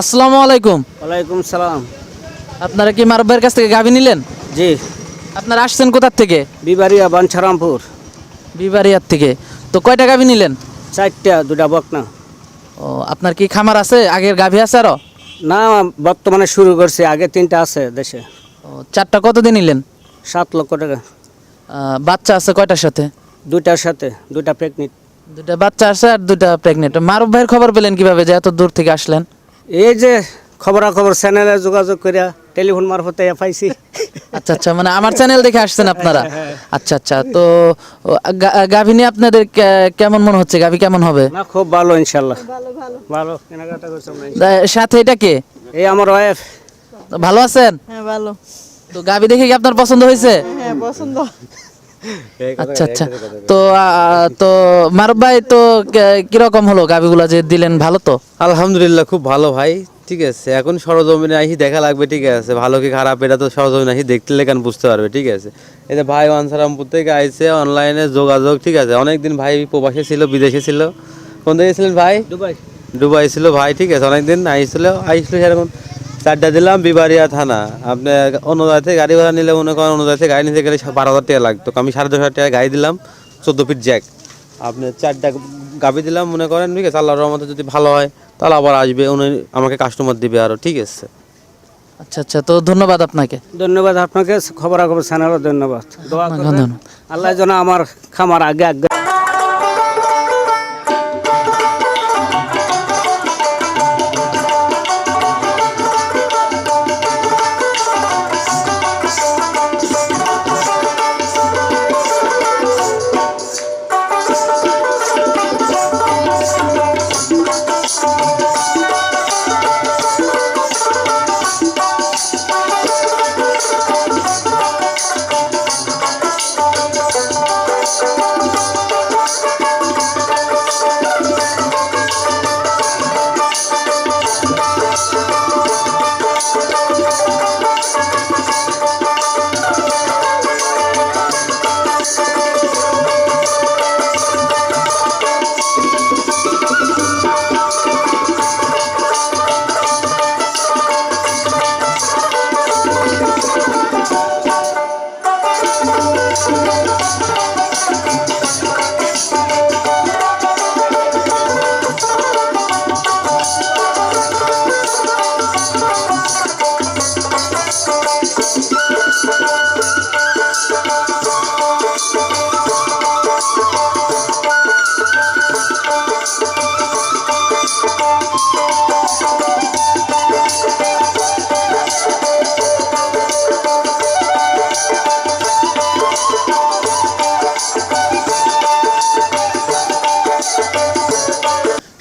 আসসালামু আলাইকুম। ওয়ালাইকুম সালাম। আপনারা কি মারুফ ভাইয়ের কাছ থেকে গাভি নিলেন? জি। আপনারা আসছেন কোথার থেকে? বিবারিয়া বাঞ্ছারামপুর বিবারিয়ার থেকে। তো কয়টা গাভি নিলেন? চারটা দুটা বকনা। ও আপনার কি খামার আছে? আগের গাভি আছে আরও? না বর্তমানে শুরু করছে আগে তিনটা আছে দেশে। ও, চারটা কতদিন নিলেন? সাত লক্ষ টাকা। বাচ্চা আছে কয়টার সাথে? দুইটার সাথে দুইটা প্রেগনেন্ট দুটা বাচ্চা আছে আর দুটা প্রেগনেন্ট মারুফ ভাইয়ের খবর পেলেন কীভাবে যে এত দূর থেকে আসলেন? এই যে খবরাখবর চ্যানেলে যোগাযোগ করিয়া টেলিফোন মারফতে পাইছি আচ্ছা আচ্ছা মানে আমার চ্যানেল দেখে আসছেন আপনারা? আচ্ছা আচ্ছা তো গাভী নিয়ে আপনাদের কেমন মনে হচ্ছে? গাভী কেমন হবে? না খুব ভালো ইনশাল্লাহ ভালো ভালো। ভালো কেনাকাটা করছে। সাথে এটা কে? এই আমার ওয়াইফ ভালো আছেন? হ্যাঁ ভালো। তো গাভী দেখে কি আপনার পছন্দ হয়েছে? হ্যাঁ পছন্দ। আচ্ছা আচ্ছা। তো তো মারুফ ভাই তো কে- কীরকম হলো গাভীগুলা যে দিলেন ভালো তো? আলহামদুলিল্লাহ খুব ভালো ভাই ঠিক আছে। এখন সরজমিনে আসি দেখা লাগবে ঠিক আছে। ভালো কি খারাপ এটা তো সরজমিনে আসি দেখতে লেখান বুঝতে পারবে ঠিক আছে। এই যে ভাই ওয়ানসারামপুর থেকে আইছে অনলাইনে যোগাযোগ ঠিক আছে। অনেকদিন ভাই প্রবাসে ছিল বিদেশে ছিল। কোন দিকে ছিলেন ভাই? দুবাই। দুবাই ছিল ভাই ঠিক আছে। অনেকদিন আইছিল আইছিল সেরকম। চারটা দিলাম বিবারিয়া থানা। আপনি অন্য জায়গা থেকে গাড়ি ভাড়া নিলে মনে করেন অন্য জায়গা থেকে গাড়ি নিতে গেলে বারো হাজার টাকা লাগতো। আমি সাড়ে দশ হাজার টাকা গাড়ি দিলাম চোদ্দ ফিট জ্যাক। আপনি চারটা গাবি দিলাম মনে করেন ঠিক আছে আল্লাহর রহমতে যদি ভালো হয় তাহলে আবার আসবে উনি আমাকে কাস্টমার দিবে আরও ঠিক আছে। আচ্ছা আচ্ছা তো ধন্যবাদ আপনাকে। ধন্যবাদ আপনাকে খবরাখবর চ্যানেলও ধন্যবাদ। ধন্যবাদ। আল্লাহ যেন আমার খামার আগে আগে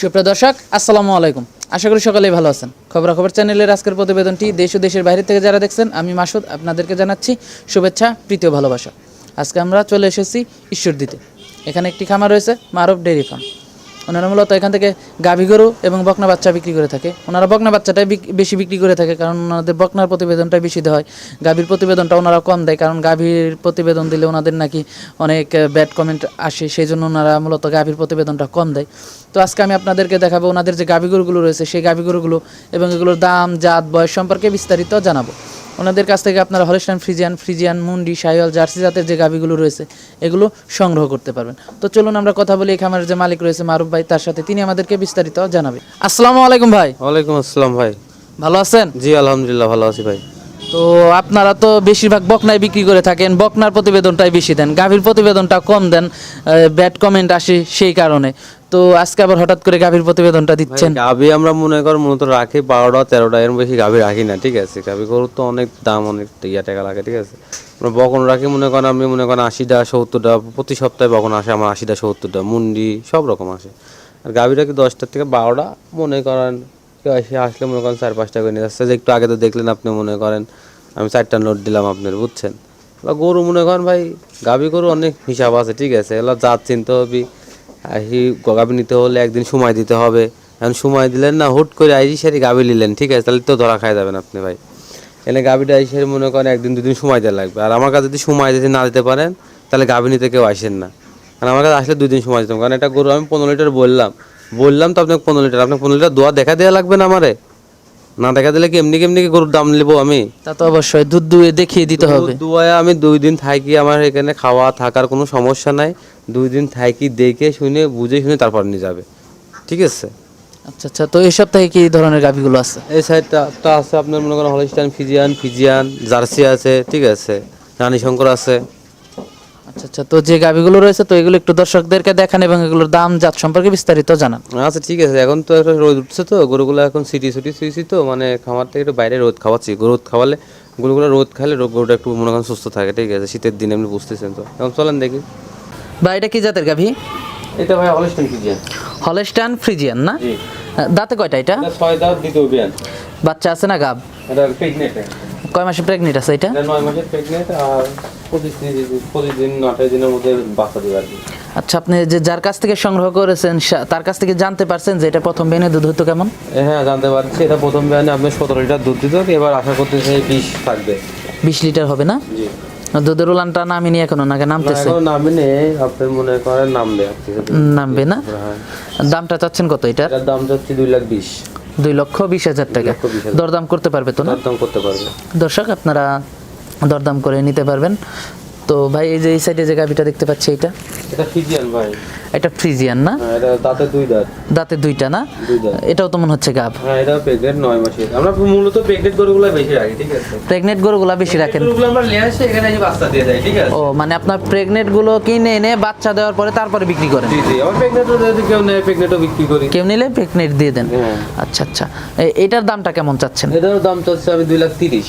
সুপ্রিয় দর্শক, আসসালামু আলাইকুম। আশা করি সকলেই ভালো আছেন। খবরাখবর চ্যানেলের আজকের প্রতিবেদনটি দেশ ও দেশের বাইরে থেকে যারা দেখছেন, আমি মাসুদ আপনাদেরকে জানাচ্ছি শুভেচ্ছা প্রীতীয় ভালোবাসা। আজকে আমরা চলে এসেছি ঈশ্বর দিতে এখানে একটি খামার রয়েছে, মারব ডেয়ারি ফার্ম। ওনারা মূলত এখান থেকে গাভী গরু এবং বকনা বাচ্চা বিক্রি করে থাকে। ওনারা বকনা বাচ্চাটাই বেশি বিক্রি করে থাকে কারণ ওনাদের বকনার প্রতিবেদনটাই বেশি দেওয়া হয়। গাভীর প্রতিবেদনটা ওনারা কম দেয় কারণ গাভীর প্রতিবেদন দিলে ওনাদের নাকি অনেক ব্যাড কমেন্ট আসে সেই জন্য ওনারা মূলত গাভীর প্রতিবেদনটা কম দেয়। তো আজকে আমি আপনাদেরকে দেখাবো ওনাদের যে গাভী গরুগুলো রয়েছে, সেই গাভী গরুগুলো এবং এগুলোর দাম, জাত, বয়স সম্পর্কে বিস্তারিত জানাব। ওনাদের কাছ থেকে আপনারা হলিস্টান ফ্রিজিয়ান ফ্রিজিয়ান মুন্ডি সাইওয়াল জার্সি জাতের যে গাভীগুলো রয়েছে এগুলো সংগ্রহ করতে পারবেন। তো চলুন আমরা কথা বলি এই খামারের যে মালিক রয়েছে মারুফ ভাই তার সাথে তিনি আমাদেরকে বিস্তারিত জানাবে। আসসালামু আলাইকুম ভাই। ওয়ালাইকুম আসসালাম ভাই। ভালো আছেন? জি আলহামদুলিল্লাহ ভালো আছি ভাই। তো আপনারা তো বেশিরভাগ বকনায় বিক্রি করে থাকেন বকনার প্রতিবেদনটাই বেশি দেন গাভীর প্রতিবেদনটা কম দেন ব্যাড কমেন্ট আসে সেই কারণে। তো আজকে আবার হঠাৎ করে গাভীর প্রতিবেদনটা দিচ্ছেন? গাভি আমরা মনে কর মূলত রাখি বারোটা তেরোটা এর বেশি গাভি রাখি না ঠিক আছে? গাভি গরুর তো অনেক দাম অনেক ইয়া টাকা লাগে ঠিক আছে? আমরা বকন রাখি মনে করেন আমি মনে করেন আশিটা সত্তরটা প্রতি সপ্তাহে বকন আসে আমার আশিটা সত্তরটা মুন্ডি সব রকম আসে। আর গাভি রাখি দশটা থেকে বারোটা? মনে করেন কেউ এসে আসলে মনে করেন চার পাঁচটা করে নিয়ে আসছে যে একটু আগে তো দেখলেন আপনি মনে করেন আমি চারটা নোট দিলাম আপনার বুঝছেন? গরু মনে করেন ভাই গাভি গরু অনেক হিসাব আছে ঠিক আছে? এগুলো জাত চিনতে হবে আহি গাভি নিতে হলে একদিন সময় দিতে হবে। এখন সময় দিলেন না, হুট করে আইসি সারি গাভী নিলেন। ঠিক আছে, তাহলে তো ধরা খাই যাবেন আপনি ভাই। এনে আইসি আইসে মনে করেন একদিন দুদিন সময় দেওয়া লাগবে। আর আমার কাছে যদি সময় দিতে না দিতে পারেন, তাহলে গাভী নিতে কেউ আসেন না। কারণ আমার কাছে আসলে দুই দিন সময় দিতাম কারণ একটা গরু আমি পনেরো লিটার বললাম। বললাম তো আপনাকে পনেরো লিটার। আপনার পনেরো লিটার দোয়া দেখা দেওয়া লাগবে না আমারে? না দেখা দিলে কি এমনি কেমনি কি গরুর দাম নেব আমি? তা তো অবশ্যই দুধ দুয়ে দেখিয়ে দিতে হবে। দুয়ায় আমি দুই দিন থাকি আমার এখানে খাওয়া থাকার কোনো সমস্যা নাই। দুই দিন থাকি দেখে শুনে বুঝে শুনে তারপর নিয়ে যাবে। ঠিক আছে? আচ্ছা আচ্ছা তো এই সপ্তাহে কি ধরনের গাভিগুলো আছে? এই সাইডটা টা আছে আপনার মনে করেন হলিস্টাইন ফিজিয়ান ফিজিয়ান জার্সি আছে ঠিক আছে রানী শঙ্কর আছে। আচ্ছা আচ্ছা তো যে গাভিগুলো রয়েছে তো এগুলো একটু দর্শকদেরকে দেখান এবং এগুলোর দাম জাত সম্পর্কে বিস্তারিত জানান। আচ্ছা ঠিক আছে। এখন তো একটা রোদ উঠছে তো গরুগুলো এখন সিটি সুটি শুয়েছি তো মানে খামার থেকে একটু বাইরে রোদ খাওয়াচ্ছি। রোদ খাওয়ালে গরুগুলো রোদ খালে রোগ গরুটা একটু মনে করেন সুস্থ থাকে ঠিক আছে? শীতের দিনে এমনি বুঝতেছেন তো। এখন চলেন দেখি। বা এটা কি জাতের গাভি? এটা ভাই হলিস্টাইন ফিজিয়ান হলেস্টান ফ্রিজিয়ান না? দাঁতে কয়টা এটা? এটা ছয় দাঁত দ্বিতীয় বাচ্চা আছে না গাব? এটা প্রেগনেন্ট কয় মাসে প্রেগনেন্ট আছে এটা? এটা নয় মাসের প্রেগনেন্ট আর পঁচিশ দিন পঁচিশ দিন আঠাশ দিনের মধ্যে বাচ্চা দেবে আর কি। আচ্ছা আপনি যে যার কাছ থেকে সংগ্রহ করেছেন তার কাছ থেকে জানতে পারছেন যে এটা প্রথম বেনে দুধ হতো কেমন? হ্যাঁ জানতে পারছি। এটা প্রথম বিয়ানে আপনার সতেরো লিটার দুধ দিত এবার আশা করতেছে বিশ থাকবে। বিশ লিটার হবে না? জি। দুধের উলানটা নামিনি এখনও নাকি নামতেছে। এখন নামে নেই আপনার মনে করেন নামবে নামবে না? হ্যাঁ। দামটা চাচ্ছেন কত এটার? দাম যাচ্ছে দুই লাখ বিশ। দুই লক্ষ বিশ হাজার টাকা। দরদাম করতে পারবে তো না? দরদাম করতে পারবে। দর্শক আপনারা দরদাম করে নিতে পারবেন। তো ভাই এই যে এই সাইডে যে গাভিটা দেখতে পাচ্ছি এটা এটা ফিজিয়ান ভাই। এটা ফ্রিজিয়ান না? হ্যাঁ এটা দাঁতে দুই দাঁত। দাঁতে দুইটা না? এটাও তো মনে হচ্ছে গাভ হ্যাঁ এটা প্রেগনেন্ট নয় মাসের আমরা মূলত প্রেগনেন্ট গরুগুলো বেশি রাখি ঠিক আছে? প্রেগনেন্ট গরুগুলা বেশি রাখেন। গরুগুলো আমরা নিয়ে আসি এখানে এই বাচ্চা দিয়ে দেয় ঠিক আছে? ও মানে আপনার প্রেগনেন্টগুলো কিনে এনে বাচ্চা দেওয়ার পরে তারপরে বিক্রি করেন? জি জি আমার প্রেগনেন্টও যদি কেউ নেয় প্রেগনেন্টও বিক্রি করি। কেউ নিলে প্রেগনেন্ট দিয়ে দেন? হ্যাঁ। আচ্ছা আচ্ছা। এটার দামটা কেমন চাচ্ছেন? এটার দাম চাচ্ছে আমি দুই লাখ তিরিশ।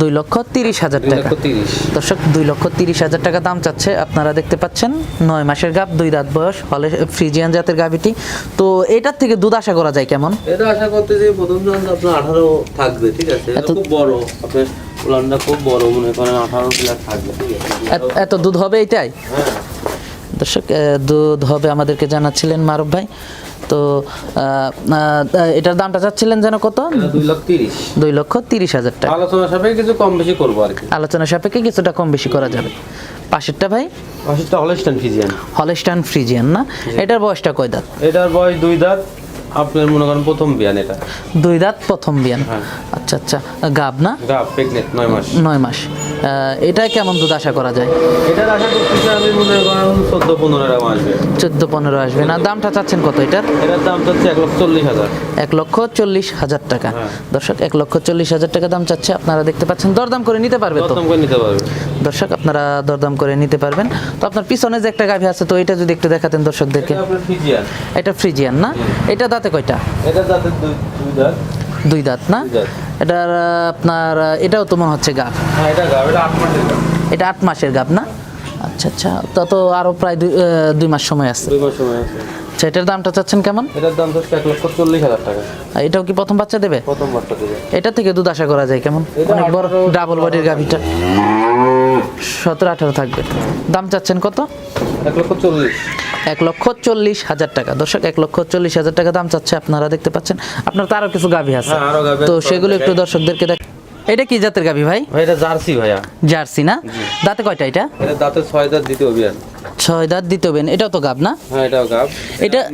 দুই লক্ষ তিরিশ হাজার টাকা। দর্শক দুই লক্ষ তিরিশ হাজার টাকা দাম চাচ্ছে। আপনারা দেখতে পাচ্ছেন নয় মাসের গাভ দুই দাঁত বয়স। হলে ফ্রিজিয়ান জাতের গাভিটি। তো এটার থেকে দুধ আশা করা যায় কেমন? এটা আশা করতে যে প্রথম জন আপনার আঠারো থাকবে ঠিক আছে? এটা খুব বড়। আপনার প্লানটা খুব বড় মনে করেন আঠারো প্লাস থাকবে ঠিক আছে? এত- এত দুধ হবে এটাই হ্যাঁ। দর্শক দুধ হবে আমাদেরকে জানাচ্ছিলেন মারুফ ভাই। তো এটার দামটা চাচ্ছিলেন যেন কত? দুই লক্ষ তিরিশ। হাজার টাকা। আলোচনা সাপেক্ষে কিছু কম বেশি করব আর কি। আলোচনা সাপেক্ষে কিছুটা কম বেশি করা যাবে। পাশেরটা ভাই? অসুস্থ হলস্টান ফিজিয়ান হলেস্টান ফ্রিজিয়ান না? এটার বয়সটা কয় দাঁত? এটার বয়স দুই দাঁত। আপনার মনে করেন প্রথম বিয়ান এটা। দুই দাঁত প্রথম বিয়ান। হ্যাঁ। আচ্ছা আচ্ছা। গাব না? গা প্রেগনেন্ট নয় মাস। নয় মাস। এটা কেমন দুধ আশা করা যায়? এটার আশা করতেছি আমি মনে করেন চোদ্দ পনেরো এরকম আসবে। চোদ্দ পনেরো আসবে। না দামটা চাচ্ছেন কত এটার? এটার দাম হচ্ছে এক লক্ষ চল্লিশ হাজার। এক লক্ষ চল্লিশ হাজার টাকা। হ্যাঁ। দর্শক এক লক্ষ চল্লিশ হাজার টাকা দাম চাচ্ছে। আপনারা দেখতে পাচ্ছেন দরদাম করে নিতে পারবে তো? করে নিতে পারবে। দর্শক আপনারা দরদাম করে নিতে পারবেন। তো আপনার পিছনে যে একটা গাভী আছে তো এটা যদি একটু দেখাতেন দর্শকদেরকে। এটা ফ্রিজিয়ান। না? এটা দাঁতে কয়টা? এটা দুই দুই দাঁত। দুই দাঁত না। এটার আপনার এটাও তো মনে হচ্ছে গাভ হ্যাঁ এটা আট মাসের গাভ না? আচ্ছা আচ্ছা তা তো আরও প্রায় দুই দুই মাস সময় আছে। দুই মাস সময় আছে। আচ্ছা এটার দামটা চাচ্ছেন কেমন? এটার দাম হচ্ছে এক লক্ষ চল্লিশ হাজার টাকা। এটাও কি প্রথম বাচ্চা দেবে? প্রথম বার্তা দেবে। এটা থেকে দুধ আশা করা যায় কেমন? অনেক বড় ডাবল বডির গাভিটা। সতেরো আঠারো থাকবে। দাম চাচ্ছেন কত? এক লক্ষ চল্লিশ। এক লক্ষ চল্লিশ হাজার টাকা। দর্শক এক লক্ষ চল্লিশ হাজার টাকা দাম চাচ্ছে আপনারা দেখতে পাচ্ছেন। আপনার তো আরও কিছু গাভি আছে। হ্যাঁ, তো সেগুলো একটু দর্শকদেরকে দেখ এটা কি জাতের গাভি ভাই? এটা জার্সি ভাইয়া। জার্সি না? দাঁতে কয়টা এটা? এটা দাঁতের ছয় দাঁত দ্বিতীয় অভিযান ছয় দাঁত দিতে হবেন এটাও তো গাব না? হ্যাঁ এটাও গাব এটা-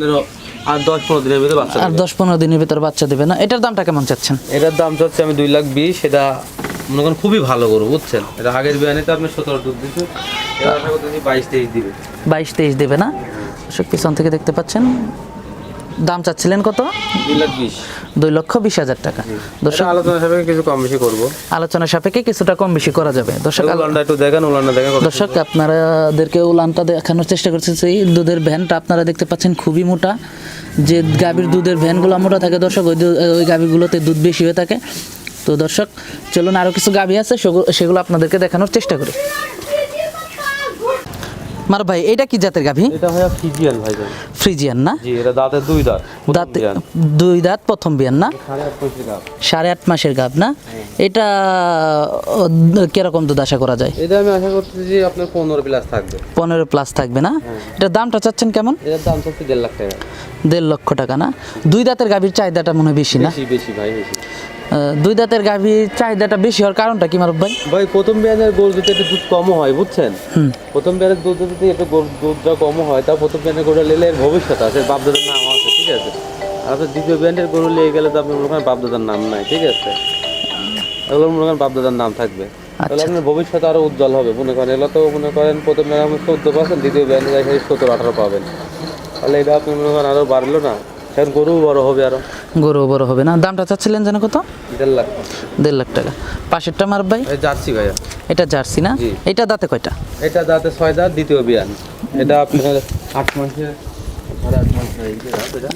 আর দশ পনেরো দিনের ভিতরে বাচ্চা আর দেবে। দশ পনেরো দিনের ভিতর বাচ্চা দেবে না। এটার দামটা কেমন চাচ্ছেন? এটার দাম চাচ্ছে আমি দুই লাখ বিশ। এটা মনে করেন খুবই ভালো গরু বুঝছেন? এটা আগের বিয়ানে তো আপনি সতেরো দুধ দিচ্ছে এবার আশা করতেছি বাইশ তেইশ দিবে। বাইশ তেইশ দেবে না? দর্শক পিছন থেকে দেখতে পাচ্ছেন। দাম চাচ্ছিলেন কত? দুই লক্ষ বিশ হাজার টাকা। দর্শক আলোচনা সাপেক্ষে কিছু কম বেশি করব। আলোচনা সাপেক্ষে কিছুটা কম বেশি করা যাবে। দর্শক উলানটা একটু দেখেন উলানটা দেখেন দর্শক আপনারাদেরকে উলানটা দেখানোর চেষ্টা করতেছি এই দুধের ভ্যানটা আপনারা দেখতে পাচ্ছেন খুবই মোটা। যে গাভীর দুধের ভ্যানগুলো মোটা থাকে দর্শক ওই ওই গাভীগুলোতে দুধ বেশি হয়ে থাকে। তো দর্শক চলুন আরও কিছু গাভী আছে সেগুলো আপনাদেরকে দেখানোর চেষ্টা করি। মার ভাই এটা কি জাতের গাভী? এটা ভাইয়া ফিজিয়ান ভাই ভাই ফ্রিজিয়ান না? জি এটা দাঁতের দুই দাঁত দাঁত দুই দাঁত প্রথম বিয়ান না? সাড়ে আট মাসের গাভ। না? এটা ও, কীরকম দুধ আশা করা যায়? এটা আমি আশা করতেছি যে আপনার পনেরো প্লাস থাকবে। পনেরো প্লাস থাকবে না? এটার দামটা চাচ্ছেন কেমন? এটার দাম হচ্ছে দেড় লাখ টাকা। দেড় লক্ষ টাকা না? দুই দাঁতের গাভীর চাহিদাটা মনে হয় বেশি না? বেশি বেশি ভাই বেশি। দুই দাঁতের গাভীর চাহিদাটা বেশি হওয়ার কারণটা কি মারুফ ভাই? ভাই প্রথম বিয়ানের গরু যদি একটু দুধ কম হয় বুঝছেন? প্রথম বিয়ানের দুধ যদি একটু গরু দুধটা কম হয় তা প্রথম বিয়ানের গরুটা নিলে এর ভবিষ্যৎ আছে বাপ দাদার নাম আছে ঠিক আছে? আর আপনার দ্বিতীয় ব্র্যান্ডের গরু নিয়ে গেলে তো আপনার মনে করেন বাপদাদার নাম নাই ঠিক আছে? এগুলো মনে করেন বাপদাদার নাম থাকবে। তাহলে আপনার ভবিষ্যৎ আরও উজ্জ্বল হবে মনে করেন। এগুলো তো মনে করেন প্রথমে আপনি চোদ্দ পার্সেন্ট দ্বিতীয় ব্র্যান্ডে যাই সত্তর আঠারো পাবেন। তাহলে এটা আপনি মনে করেন আরও বাড়লো না? সেখানে গরু বড় হবে আরও। গরু বড় হবে না? দামটা চাচ্ছিলেন যেন কত? দেড় লাখ দেড় লাখ টাকা। পাশেরটা মার ভাই? যাচ্ছি ভাইয়া। এটা জার্সি না? এটা দাঁতে কয়টা? এটা দাঁতে ছয় দাঁত দ্বিতীয় বিয়ান এটা আপনার আট মাসে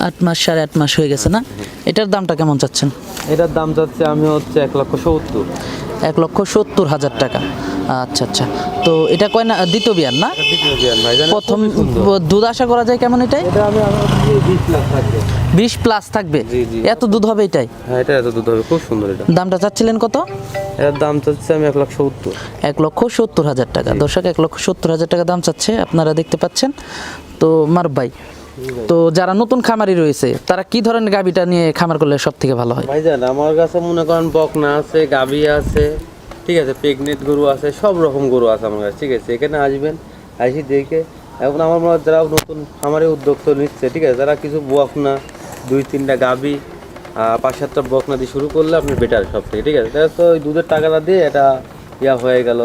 আট মাস সাড়ে আট মাস হয়ে গেছে না? এটার দামটা কেমন চাচ্ছেন? এটার দাম যাচ্ছে আমি হচ্ছে এক লক্ষ সত্তর। এক লক্ষ সত্তর হাজার টাকা। আচ্ছা আচ্ছা। তো এটা কয় না দ্বিতীয় বিয়ার না? প্রথম দুধ আশা করা যায় কেমন এটাই? আমি বিশ লাখ থাকবে। বিশ প্লাস থাকবে। জি, জি। এত দুধ হবে এটাই? হ্যাঁ এটা এত দুধ হবে খুব সুন্দর এটা। দামটা চাচ্ছিলেন কত? এটার দাম চাচ্ছে আমি এক লাখ সত্তর। এক লক্ষ সত্তর হাজার টাকা। দর্শক এক লক্ষ সত্তর হাজার টাকা দাম চাচ্ছে আপনারা দেখতে পাচ্ছেন। তো মার ভাই তো যারা নতুন খামারি রয়েছে তারা কি ধরনের গাবিটা নিয়ে খামার করলে সব থেকে ভালো হয়? ভাইজান আমার কাছে মনে করেন বকনা আছে গাবি আছে ঠিক আছে প্রেগনেন্ট গরু আছে সব রকম গরু আছে আমার কাছে ঠিক আছে। এখানে আসবেন আসি দেখে। এখন আমার মনে হয় যারা নতুন খামারে উদ্যোক্তা নিচ্ছে ঠিক আছে যারা কিছু বকনা দুই তিনটা গাবি পাঁচ সাতটা বকনা দিয়ে শুরু করলে আপনি বেটার সব থেকে ঠিক আছে? তো ওই দুধের টাকাটা দিয়ে এটা ইয়া হয়ে গেল।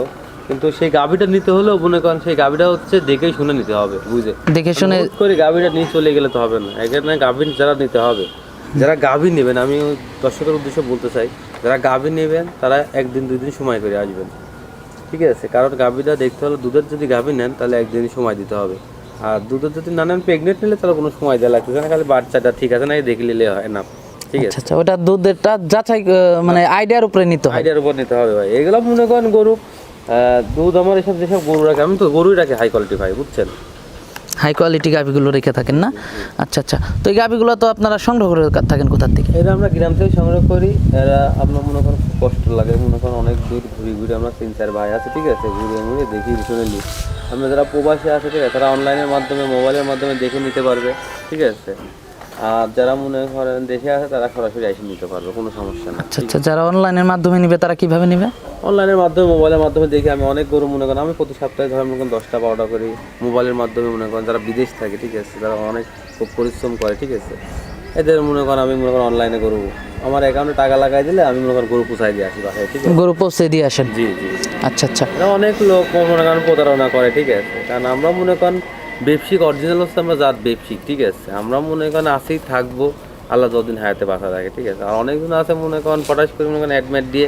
কিন্তু সেই গাবিটা নিতে হলেও মনে করেন সেই গাবিটা হচ্ছে দেখেই শুনে নিতে হবে বুঝে দেখে শুনে হুট করে গাভীটা নিয়ে চলে গেলে তো হবে না। এখানে গাভী যারা নিতে হবে যারা গাভী নেবেন আমি দর্শকের উদ্দেশ্যে বলতে চাই যারা গাভী নেবেন তারা একদিন দুই দিন সময় করে আসবেন। ঠিক আছে? কারণ গাভীটা দেখতে হলে দুধের যদি গাভী নেন তাহলে একদিনই সময় দিতে হবে। আর দুধের যদি নানান প্রেগনেন্ট নিলে তাহলে কোনো সময় দেওয়া লাগতেছে না খালি বাচ্চাটা ঠিক আছে না দেখে নিলে হয় না ঠিক আছে? আচ্ছা আচ্ছা ওটা দুধেরটা যাচাই মানে আইডিয়ার উপরে নিতে হয়। আইডিয়ার উপর নিতে হবে ভাই। এগুলো মনে করেন গরু আহ, দুধ আমার এসব যেসব গরু রাখে আমি তো গরুই রাখি হাই কোয়ালিটি ভাই বুঝছেন? হাই কোয়ালিটি গাভিগুলো রেখে থাকেন না? আচ্ছা আচ্ছা। তো এই গাভিগুলো তো আপনারা সংগ্রহ করে থাকেন কোথার থেকে? এরা আমরা গ্রাম থেকে সংগ্রহ করি। এরা আপনার মনে করেন খুব কষ্ট লাগে, মনে করেন অনেক দূর ঘুরে ঘুরে আমরা তিন চার ভাই আছে, ঠিক আছে? ঘুরে ঘুরে দেখি, শুনে নিই। আমরা যারা প্রবাসী আছে, ঠিক আছে, তারা অনলাইনের মাধ্যমে মোবাইলের মাধ্যমে দেখে নিতে পারবে, ঠিক আছে? আর যারা মনে করেন দেশে আছে তারা সরাসরি এসে নিতে পারবে কোনো সমস্যা না আচ্ছা আচ্ছা যারা অনলাইনের মাধ্যমে নিবে তারা কীভাবে নিবে? অনলাইনের মাধ্যমে মোবাইলের মাধ্যমে দেখি আমি অনেক গরু মনে করেন আমি প্রতি সপ্তাহে ধরেন মনে করেন দশটা বারোটা করি মোবাইলের মাধ্যমে মনে করেন যারা বিদেশ থাকে ঠিক আছে যারা অনেক খুব পরিশ্রম করে ঠিক আছে। এদের মনে করেন আমি মনে করেন অনলাইনে গরু আমার অ্যাকাউন্টে টাকা লাগাই দিলে আমি মনে করেন গরু পুষাই দিয়ে আসি বাসায় ঠিক আছে। গরু পৌঁছে দিয়ে আসেন? জি জি। আচ্ছা আচ্ছা। অনেক লোক মনে করেন প্রতারণা করে ঠিক আছে। কারণ আমরা মনে করেন ব্যবসিক অরিজিনাল হচ্ছে আমরা জাত ব্যবসিক ঠিক আছে? আমরা মনে করেন আসেই থাকব আল্লাহ যতদিন হায়াতে বাঁচা থাকে ঠিক আছে? আর অনেকজন আছে মনে করেন পটাশ করে মনে করেন অ্যাডমিট দিয়ে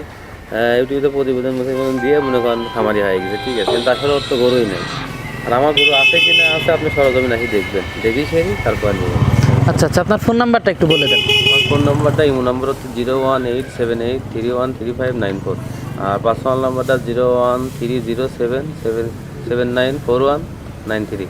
ইউটিউবে প্রতিবেদন প্রতিবেদন দিয়ে মনে করেন খামারি হয়ে গেছে ঠিক আছে? কিন্তু আসলে ওর তো গরুই নেই। আর আমার গরু আছে কি না আছে আপনি সরজমিন আসি দেখবেন। দেখি সেই তারপর নেবেন আচ্ছা আচ্ছা আপনার ফোন নাম্বারটা একটু বলে দেন। আমার ফোন নাম্বারটা ইমো নাম্বার হচ্ছে zero one eight seven eight three one three five nine four. আর পার্সোনাল নাম্বারটা zero one three zero seven seven seven nine four one. Nine three.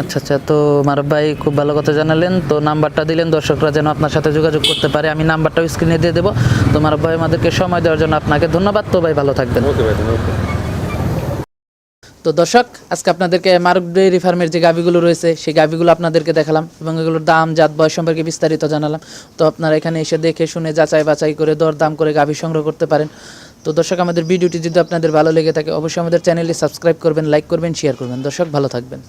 আচ্ছা আচ্ছা তো মারব ভাই খুব ভালো কথা জানালেন। তো নাম্বারটা দিলেন দর্শকরা যেন আপনার সাথে যোগাযোগ করতে পারে। আমি নাম্বারটাও স্ক্রিনে দিয়ে দেবো। তো মারব ভাই আমাদেরকে সময় দেওয়ার জন্য আপনাকে ধন্যবাদ। তো ভাই ভালো থাকবেন। ওকে ভাই ওকে তো দর্শক আজকে আপনাদেরকে মারুক ডেয়ারি ফার্মের যে গাভিগুলো রয়েছে সেই গাভিগুলো আপনাদেরকে দেখালাম এবং এগুলোর দাম জাত বয়স সম্পর্কে বিস্তারিত জানালাম। তো আপনারা এখানে এসে দেখে শুনে যাচাই বাছাই করে দর দাম করে গাভি সংগ্রহ করতে পারেন। তো দর্শক, আমাদের ভিডিওটি যদি আপনাদের ভালো লেগে থাকে, অবশ্যই আমাদের চ্যানেলটি সাবস্ক্রাইব করবেন, লাইক করবেন শেয়ার করবেন। দর্শক, ভালো থাকবেন।